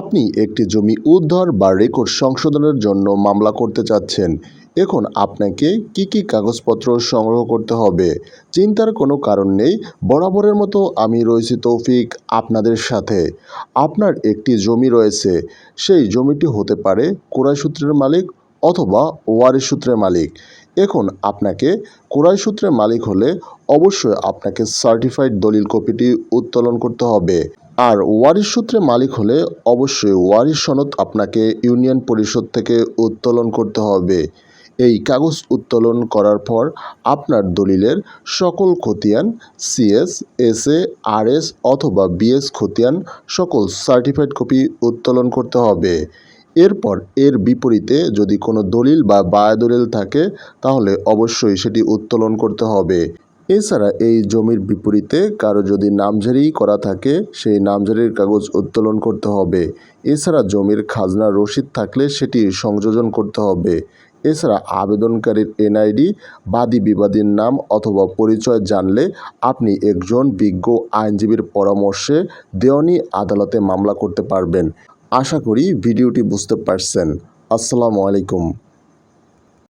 আপনি একটি জমি উদ্ধার বা রেকর্ড সংশোধনের জন্য মামলা করতে চাচ্ছেন। এখন আপনাকে কি কি কাগজপত্র সংগ্রহ করতে হবে? চিন্তার কোনো কারণ নেই। বরাবরের মতো আমি রয়েছি তৌফিক আপনাদের সাথে। আপনার একটি জমি রয়েছে। সেই জমিটি হতে পারে কোরাই সূত্রের মালিক অথবা ওয়ারিশ সূত্রের মালিক। এখন আপনাকে কোরাই সূত্রের মালিক হলে অবশ্যই আপনাকে সার্টিফাইড দলিল কপিটি উত্তোলন করতে হবে। আর ওয়ারিশ সূত্রে মালিক হলে অবশ্যই ওয়ারিশ সনদ আপনাকে ইউনিয়ন পরিষদ থেকে উত্তোলন করতে হবে। এই কাগজ উত্তোলন করার পর আপনার দলিলের সকল খতিয়ান, সিএস, এসএ, আরএস অথবা বিএস খতিয়ান সকল সার্টিফাইড কপি উত্তোলন করতে হবে। এরপর এর বিপরীতে যদি কোনো দলিল বা বায়া দলিল থাকে, তাহলে অবশ্যই সেটি উত্তোলন করতে হবে। এছাড়া এই জমির বিপরীতে কারও যদি নামজারি করা থাকে, সেই নামজারির কাগজ উত্তোলন করতে হবে। এছাড়া জমির খাজনা রসিদ থাকলে সেটি সংযোজন করতে হবে। এছাড়া আবেদনকারীর এনআইডি, বাদী বিবাদীর নাম অথবা পরিচয় জানলে আপনি একজন বিজ্ঞ আইনজীবীর পরামর্শে দেওয়ানি আদালতে মামলা করতে পারবেন। আশা করি ভিডিওটি বুঝতে পারছেন। আসসালামু আলাইকুম।